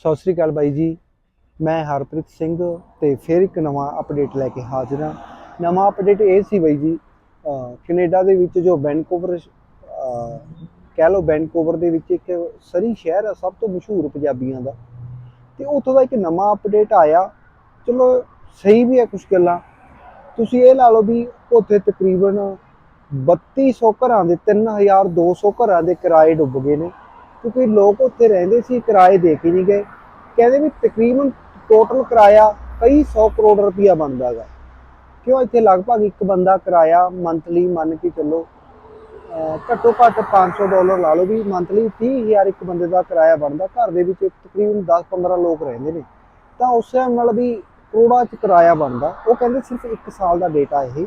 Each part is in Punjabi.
ਸਤਿ ਸ੍ਰੀ ਅਕਾਲ ਬਾਈ ਜੀ। ਮੈਂ ਹਰਪ੍ਰੀਤ ਸਿੰਘ ਤੇ ਫਿਰ ਇੱਕ ਨਵਾਂ ਅਪਡੇਟ ਲੈ ਕੇ ਹਾਜ਼ਰ ਹਾਂ। ਨਵਾਂ ਅਪਡੇਟ ਇਹ ਸੀ ਬਾਈ ਜੀ, ਅਹ, ਕੈਨੇਡਾ ਦੇ ਵਿੱਚ ਜੋ ਵੈਨਕੂਵਰ ਕਹਿ ਲਓ ਵੈਨਕੂਵਰ ਦੇ ਵਿੱਚ ਇੱਕ ਸਰੀ ਸ਼ਹਿਰ ਆ, ਸਭ ਤੋਂ ਮਸ਼ਹੂਰ ਪੰਜਾਬੀਆਂ ਦਾ। ਤੇ ਉੱਥੋਂ ਦਾ ਇੱਕ ਨਵਾਂ ਅਪਡੇਟ ਆਇਆ। ਚਲੋ, ਸਹੀ ਵੀ ਹੈ ਕੁਝ ਗੱਲਾਂ। ਤੁਸੀਂ ਇਹ ਲਾ ਲਓ ਵੀ ਉੱਥੇ ਤਕਰੀਬਨ 3200 ਘਰਾਂ ਦੇ 3200 ਘਰਾਂ ਦੇ ਕਿਰਾਏ ਡੁੱਬ ਗਏ ਨੇ। ਕਿਉਂਕਿ ਲੋਕ ਉੱਥੇ ਰਹਿੰਦੇ ਸੀ, ਕਿਰਾਏ ਦੇ ਕੇ ਨਹੀਂ ਗਏ। ਕਹਿੰਦੇ ਵੀ ਤਕਰੀਬਨ ਟੋਟਲ ਕਿਰਾਇਆ ਕਈ 100 ਕਰੋੜ ਰੁਪਇਆ ਬਣਦਾ ਹੈਗਾ। ਕਿਉਂ ਇੱਥੇ ਲਗਭਗ ਇੱਕ ਬੰਦਾ ਕਿਰਾਇਆ ਮੰਥਲੀ ਮੰਨ ਕੇ ਚੱਲੋ ਘੱਟੋ ਘੱਟ 500 ਡਾਲਰ ਲਾ ਲਓ ਵੀ ਮੰਥਲੀ 30000 ਇੱਕ ਬੰਦੇ ਦਾ ਕਿਰਾਇਆ ਬਣਦਾ। ਘਰ ਦੇ ਵਿੱਚ ਤਕਰੀਬਨ 10-15 ਲੋਕ ਰਹਿੰਦੇ ਨੇ। ਤਾਂ ਉਸ ਹਿਸਾਬ ਨਾਲ ਵੀ ਕਰੋੜਾਂ ਚ ਕਿਰਾਇਆ ਬਣਦਾ। ਉਹ ਕਹਿੰਦੇ ਸਿਰਫ 1 ਸਾਲ ਦਾ ਡੇਟਾ ਇਹ,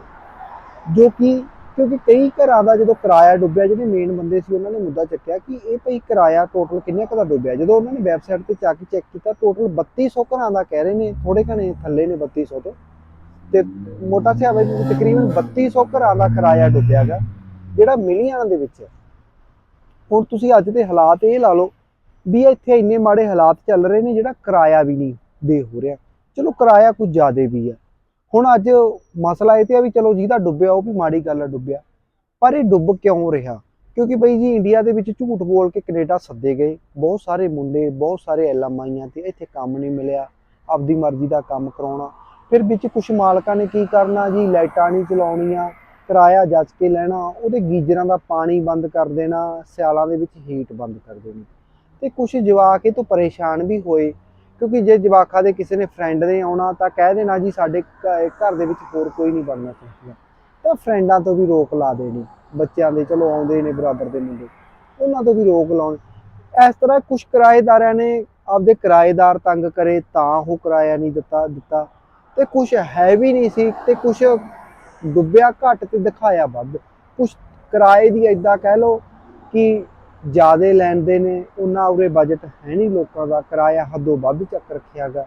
ਜੋ ਕਿ ਕਿਉਂਕਿ ਕਈ ਘਰਾਂ ਦਾ ਜਦੋਂ ਕਿਰਾਇਆ ਡੁੱਬਿਆ, ਜਿਹੜੇ ਮੇਨ ਬੰਦੇ ਸੀ, ਉਹਨਾਂ ਨੇ ਮੁੱਦਾ ਚੱਕਿਆ ਕਿ ਇਹ ਭਈ ਕਿਰਾਇਆ ਟੋਟਲ ਕਿੰਨੇ ਕੁ ਦਾ ਡੁੱਬਿਆ? ਜਦੋਂ ਉਹਨਾਂ ਨੇ ਵੈਬਸਾਈਟ ਤੇ ਜਾ ਕੇ ਚੈੱਕ ਕੀਤਾ ਟੋਟਲ 3200 ਘਰਾਂ ਦਾ ਕਹਿ ਰਹੇ ਨੇ ਥੋੜੇ ਘਣੇ ਥੱਲੇ ਨੇ 3200 ਤੋਂ। ਤੇ ਮੋਟਾ ਸਿਆ ਵੀ ਤਕਰੀਬਨ 3200 ਘਰਾਂ ਦਾ ਕਿਰਾਇਆ ਡੁੱਬਿਆਗਾ ਜਿਹੜਾ ਮਿਲੀਅਨ ਦੇ ਵਿੱਚ ਹੁਣ ਤੁਸੀਂ ਅੱਜ ਦੇ ਹਾਲਾਤ ਇਹ ਲਾ ਲਓ ਵੀ ਇੱਥੇ ਇੰਨੇ ਮਾੜੇ ਹਾਲਾਤ ਚੱਲ ਰਹੇ ਨੇ, ਜਿਹੜਾ ਕਿਰਾਇਆ ਵੀ ਨਹੀਂ ਦੇ ਹੋ ਰਿਹਾ। ਚਲੋ ਕਿਰਾਇਆ ਕੁਝ ਜ਼ਿਆਦਾ ਵੀ ਹੈ। ਹੁਣ ਅੱਜ ਮਸਲਾ ਇਹ ਤੇ ਆ ਵੀ ਚਲੋ ਜਿਹਦਾ ਡੁੱਬਿਆ, ਉਹ ਵੀ ਮਾੜੀ ਗੱਲ ਆ ਡੁੱਬਿਆ। ਪਰ ਇਹ ਡੁੱਬ ਕਿਉਂ ਰਿਹਾ? ਕਿਉਂਕਿ ਬਈ ਜੀ ਇੰਡੀਆ ਦੇ ਵਿੱਚ ਝੂਠ ਬੋਲ ਕੇ ਕੈਨੇਡਾ ਸੱਦੇ ਗਏ। ਬਹੁਤ ਸਾਰੇ ਮੁੰਡੇ, ਬਹੁਤ ਸਾਰੇ ਐਲਮ ਆਈਆਂ ਤੇ ਇੱਥੇ ਕੰਮ ਨਹੀਂ ਮਿਲਿਆ। ਆਪਦੀ ਮਰਜ਼ੀ ਦਾ ਕੰਮ ਕਰਾਉਣਾ। ਫਿਰ ਵਿੱਚ ਕੁਝ ਮਾਲਕਾਂ ਨੇ ਕੀ ਕਰਨਾ ਜੀ? ਲਾਈਟਾਂ ਨਹੀਂ ਚਲਾਉਣੀਆਂ, ਕਿਰਾਇਆ ਜੱਜ ਕੇ ਲੈਣਾ, ਉਹਦੇ ਗੀਜ਼ਰਾਂ ਦਾ ਪਾਣੀ ਬੰਦ ਕਰ ਦੇਣਾ, ਸਿਆਲਾਂ ਦੇ ਵਿੱਚ ਹੀਟ ਬੰਦ ਕਰ ਦੇਣੀ। ਤੇ ਕੁਝ ਜਵਾਕ ਇਹ ਤੋਂ ਪਰੇਸ਼ਾਨ ਵੀ ਹੋਏ। ਕਿਉਂਕਿ ਜੇ ਜਵਾਕਾਂ ਦੇ ਕਿਸੇ ਨੇ ਫਰੈਂਡ ਨੇ ਆਉਣਾ ਤਾਂ ਕਹਿ ਦੇਣਾ ਜੀ ਸਾਡੇ ਘਰ ਦੇ ਵਿੱਚ ਹੋਰ ਕੋਈ ਨਹੀਂ ਬਣਨਾ ਚਾਹੀਦਾ। ਤਾਂ ਫਰੈਂਡਾਂ ਤੋਂ ਵੀ ਰੋਕ ਲਾ ਦੇਣੀ। ਬੱਚਿਆਂ ਦੇ ਚਲੋ ਆਉਂਦੇ ਨੇ ਬਰਾਬਰ ਦੇ ਮੁੰਡੇ, ਉਹਨਾਂ ਤੋਂ ਵੀ ਰੋਕ ਲਾਉਣ। ਇਸ ਤਰ੍ਹਾਂ ਕੁਝ ਕਿਰਾਏਦਾਰਾਂ ਨੇ ਆਪਦੇ ਕਿਰਾਏਦਾਰ ਤੰਗ ਕਰੇ ਤਾਂ ਉਹ ਕਿਰਾਇਆ ਨਹੀਂ ਦਿੱਤਾ ਦਿੱਤਾ। ਤੇ ਕੁਝ ਹੈ ਵੀ ਨਹੀਂ ਸੀ ਤੇ ਕੁਝ ਡੁੱਬਿਆ ਘੱਟ ਤੇ ਦਿਖਾਇਆ ਵੱਧ। ਕੁਝ ਕਿਰਾਏ ਦੀ ਏਦਾਂ ਕਹਿ ਲਓ ਕਿ ਜਿਆਦੇ ਲੈਂਦੇ ਨੇ, ਉਹਨਾਂ ਉਰੇ ਬਜਟ ਹੈ ਨਹੀਂ ਲੋਕਾਂ ਦਾ, ਕਿਰਾਇਆ ਹੱਦੋਂ ਵੱਧ ਚੱਕ ਰੱਖਿਆਗਾ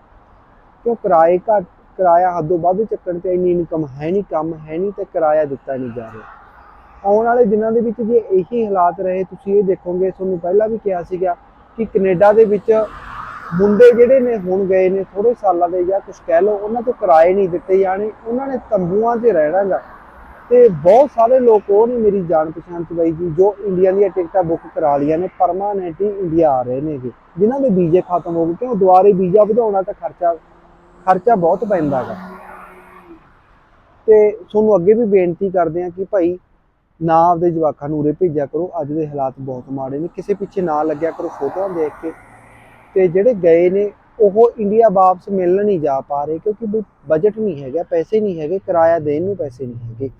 ਕਿਉਂ ਕਿਰਾਏ ਘੱਟ, ਕਿਰਾਇਆ ਹੱਦੋਂ ਵੱਧ ਚੱਕਣ ਤੇ ਇੰਨੀ ਇਨਕਮ ਹੈ ਨਹੀਂ, ਕੰਮ ਹੈ ਨਹੀਂ ਤੇ ਕਿਰਾਇਆ ਦਿੱਤਾ ਨਹੀਂ ਜਾ ਰਿਹਾ। ਆਉਣ ਵਾਲੇ ਦਿਨਾਂ ਦੇ ਵਿੱਚ ਜੇ ਇਹੀ ਹਾਲਾਤ ਰਹੇ, ਤੁਸੀਂ ਇਹ ਦੇਖੋਗੇ, ਤੁਹਾਨੂੰ ਪਹਿਲਾਂ ਵੀ ਕਿਹਾ ਸੀਗਾ ਕਿ ਕੈਨੇਡਾ ਦੇ ਵਿੱਚ ਮੁੰਡੇ ਜਿਹੜੇ ਨੇ, ਹੁਣ ਗਏ ਨੇ ਥੋੜੇ ਸਾਲਾਂ ਦੇ ਜਾਂ ਕੁਝ ਕਹਿ ਲਓ, ਉਹਨਾਂ ਤੋਂ ਕਿਰਾਏ ਨਹੀਂ ਦਿੱਤੇ ਜਾਣੇ, ਉਹਨਾਂ ਨੇ ਤੰਬੂਆਂ 'ਚ ਰਹਿਣਾਗਾ ਤੇ ਬਹੁਤ ਸਾਰੇ ਲੋਕ ਉਹ ਨੇ ਮੇਰੀ ਜਾਣ ਪਛਾਣ ਚ ਬਾਈ ਜੀ, ਜੋ ਇੰਡੀਆ ਦੀਆਂ ਟਿਕਟਾਂ ਬੁੱਕ ਕਰਾ ਲਈਆਂ ਨੇ ਪਰਮਾਨੈਂਟਲੀ ਇੰਡੀਆ ਆ ਰਹੇ ਨੇਗੇ ਜਿਨ੍ਹਾਂ ਦੇ ਵੀਜ਼ੇ ਖਤਮ ਹੋ ਗਏ, ਕਿਉਂ ਦੁਬਾਰੇ ਵੀਜ਼ਾ ਵਧਾਉਣਾ ਤਾਂ ਖਰਚਾ ਖਰਚਾ ਬਹੁਤ ਪੈਂਦਾ ਗਾ ਤੇ ਤੁਹਾਨੂੰ ਅੱਗੇ ਵੀ ਬੇਨਤੀ ਕਰਦੇ ਆ ਕਿ ਭਾਈ, ਨਾ ਆਪਦੇ ਜਵਾਕਾਂ ਨੂੰ ਉਰੇ ਭੇਜਿਆ ਕਰੋ, ਅੱਜ ਦੇ ਹਾਲਾਤ ਬਹੁਤ ਮਾੜੇ ਨੇ। ਕਿਸੇ ਪਿੱਛੇ ਨਾ ਲੱਗਿਆ ਕਰੋ ਫੋਟੋਆਂ ਦੇਖ ਕੇ। ਤੇ ਜਿਹੜੇ ਗਏ ਨੇ, ਉਹ ਇੰਡੀਆ ਵਾਪਸ ਮਿਲਣ ਨਹੀਂ ਜਾ ਪਾ ਰਹੇ, ਕਿਉਂਕਿ ਵੀ ਬਜਟ ਨਹੀਂ ਹੈਗਾ, ਪੈਸੇ ਨਹੀਂ ਹੈਗੇ, ਕਿਰਾਇਆ ਦੇਣ ਨੂੰ ਪੈਸੇ ਨਹੀਂ ਹੈਗੇ।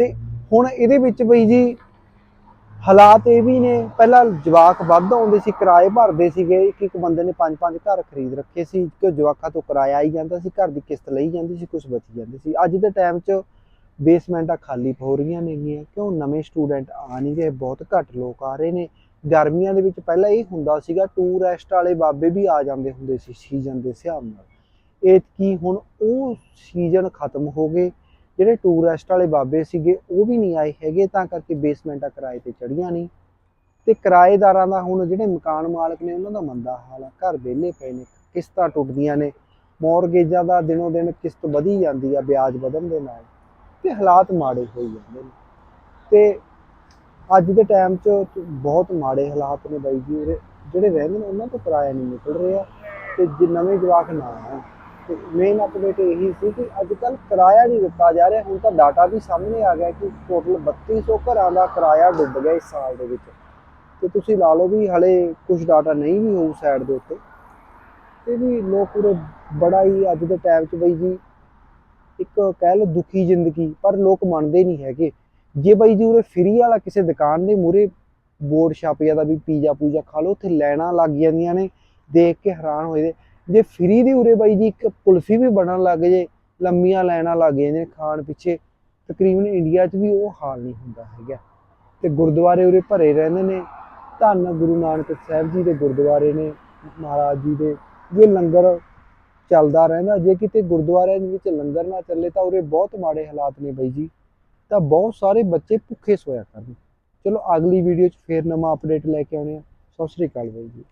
ਤੇ ਹੁਣ ਇਹਦੇ ਵਿੱਚ ਬਈ ਜੀ ਹਾਲਾਤ ਇਹ ਵੀ ਨੇ, ਪਹਿਲਾਂ ਜਵਾਕ ਵੱਧ ਆਉਂਦੇ ਸੀ, ਕਿਰਾਏ ਭਰਦੇ ਸੀਗੇ ਇੱਕ ਇੱਕ ਬੰਦੇ ਨੇ ਪੰਜ ਪੰਜ ਘਰ ਖਰੀਦ ਰੱਖੇ ਸੀ, ਕਿ ਜਵਾਕਾਂ ਤੋਂ ਕਿਰਾਇਆ ਆਈ ਜਾਂਦਾ ਸੀ, ਘਰ ਦੀ ਕਿਸ਼ਤ ਲਈ ਜਾਂਦੀ ਸੀ ਕੁਝ ਬਚ ਜਾਂਦੇ ਸੀ। ਅੱਜ ਦੇ ਟਾਈਮ 'ਚ ਬੇਸਮੈਂਟਾਂ ਖਾਲੀ ਹੋ ਰਹੀਆਂ ਨੇਗੀਆਂ ਕਿਉਂ ਨਵੇਂ ਸਟੂਡੈਂਟ ਆ ਨਹੀਂ ਰਹੇ ਬਹੁਤ ਘੱਟ ਲੋਕ ਆ ਰਹੇ ਨੇ। ਗਰਮੀਆਂ ਦੇ ਵਿੱਚ ਪਹਿਲਾਂ ਇਹ ਹੁੰਦਾ ਸੀਗਾ ਟੂਰਿਸਟ ਵਾਲੇ ਬਾਬੇ ਵੀ ਆ ਜਾਂਦੇ ਹੁੰਦੇ ਸੀ ਸੀਜ਼ਨ ਦੇ ਹਿਸਾਬ ਨਾਲ। ਇਹ ਕੀ ਹੁਣ ਉਹ ਸੀਜ਼ਨ ਖਤਮ ਹੋ ਗਏ ਜਿਹੜੇ ਟੂਰਿਸਟ ਵਾਲੇ ਬਾਬੇ ਸੀਗੇ, ਉਹ ਵੀ ਨਹੀਂ ਆਏ ਹੈਗੇ, ਤਾਂ ਕਰਕੇ ਬੇਸਮੈਂਟਾਂ ਕਿਰਾਏ ਤੇ ਚੜੀਆਂ ਨਹੀਂ। ਤੇ ਕਿਰਾਏਦਾਰਾਂ ਦਾ ਹੁਣ ਜਿਹੜੇ ਮਕਾਨ ਮਾਲਕ ਨੇ, ਉਹਨਾਂ ਦਾ ਮੰਦਾ ਹਾਲ ਆ। ਘਰ ਵਿਹਲੇ ਪਏ ਨੇ, ਕਿਸ਼ਤਾਂ ਟੁੱਟਦੀਆਂ ਨੇ। ਮੌਰਗੇਜਾਂ ਦਾ ਦਿਨੋ ਦਿਨ ਕਿਸ਼ਤ ਵਧੀ ਜਾਂਦੀ ਆ, ਵਿਆਜ ਵਧਣ ਦੇ ਨਾਲ। ਤੇ ਹਾਲਾਤ ਮਾੜੇ ਹੋਈ ਜਾਂਦੇ ਨੇ। ਤੇ ਅੱਜ ਦੇ ਟਾਈਮ 'ਚ ਬਹੁਤ ਮਾੜੇ ਹਾਲਾਤ ਨੇ ਬਾਈ ਜੀ ਜਿਹੜੇ ਰਹਿੰਦੇ ਨੇ, ਉਹਨਾਂ ਤੋਂ ਕਿਰਾਇਆ ਨਹੀਂ ਨਿਕਲ ਰਿਹਾ। ਤੇ ਜੇ ਨਵੇਂ ਜਵਾਕ ਨਾ ਆਉਣ ਮੇਨ ਅਪਡੇਟ ਇਹੀ ਸੀ ਕਿ ਅੱਜ ਕੱਲ ਕਿਰਾਇਆ ਨਹੀਂ ਦਿੱਤਾ ਜਾ ਰਿਹਾ, ਹੁਣ ਤਾਂ ਡਾਟਾ ਵੀ ਸਾਹਮਣੇ ਆ ਗਿਆ ਕਿ ਟੋਟਲ 3200 ਘਰਾਂ ਦਾ ਕਿਰਾਇਆ ਡੁੱਬ ਗਿਆ ਇਸ ਸਾਲ ਦੇ ਵਿੱਚ। ਤੇ ਤੁਸੀਂ ਲਾ ਲਓ ਵੀ ਹਲੇ ਕੁਝ ਡਾਟਾ ਨਹੀਂ ਵੀ ਹੋਊ ਸਾਈਡ ਦੇ ਉੱਤੇ। ਤੇ ਵੀ ਲੋਕ ਉਰੇ ਬੜਾ ਹੀ ਅੱਜ ਦੇ ਟਾਈਮ 'ਚ ਬਈ ਜੀ ਇੱਕ ਕਹਿ ਲਓ ਦੁਖੀ ਜ਼ਿੰਦਗੀ, ਪਰ ਲੋਕ ਮੰਨਦੇ ਨਹੀਂ ਹੈਗੇ। ਜੇ ਬਾਈ ਜੀ ਉਰੇ ਫਰੀ ਵਾਲਾ ਕਿਸੇ ਦੁਕਾਨ ਦੇ ਮੂਰੇ ਬੋਰਡ ਛਪ ਜਾਂਦਾ ਵੀ ਪੀਜ਼ਾ ਪੂਜਾ ਖਾ ਲਓ, ਉੱਥੇ ਲੈਣਾ ਲੱਗ ਜਾਂਦੀਆਂ ਨੇ, ਦੇਖ ਕੇ ਹੈਰਾਨ ਹੋਏ ਦੇ। ਜੇ ਫਰੀ ਦੀ ਉਰੇ ਬਾਈ ਜੀ ਇੱਕ ਕੁਲਫੀ ਵੀ ਬਣਨ ਲੱਗ ਜੇ, ਲੰਮੀਆਂ ਲਾਈਨਾਂ ਲੱਗ ਜਾਂਦੀਆਂ ਨੇ ਖਾਣ ਪਿੱਛੇ, ਤਕਰੀਬਨ ਇੰਡੀਆ 'ਚ ਵੀ ਉਹ ਹਾਲ ਨਹੀਂ ਹੁੰਦਾ ਹੈਗਾ। ਤੇ ਗੁਰਦੁਆਰੇ ਉਰੇ ਭਰੇ ਰਹਿੰਦੇ ਨੇ। ਧੰਨ ਗੁਰੂ ਨਾਨਕ ਸਾਹਿਬ ਜੀ ਦੇ ਗੁਰਦੁਆਰੇ ਨੇ, ਮਹਾਰਾਜ ਜੀ ਦੇ। ਜੇ ਲੰਗਰ ਚੱਲਦਾ ਰਹਿੰਦਾ, ਜੇ ਕਿਤੇ ਗੁਰਦੁਆਰਿਆਂ ਦੇ ਵਿੱਚ ਲੰਗਰ ਨਾ ਚੱਲੇ ਤਾਂ ਉਰੇ ਬਹੁਤ ਮਾੜੇ ਹਾਲਾਤ ਨੇ ਬਾਈ ਜੀ। ਤਾਂ ਬਹੁਤ ਸਾਰੇ ਬੱਚੇ ਭੁੱਖੇ ਸੋਇਆ ਕਰਨ ਚਲੋ ਅਗਲੀ ਵੀਡੀਓ 'ਚ ਫੇਰ ਨਵਾਂ ਅਪਡੇਟ ਲੈ ਕੇ ਆਉਣੇ ਆ। ਸਤਿ ਸ਼੍ਰੀ ਅਕਾਲ ਬਾਈ ਜੀ।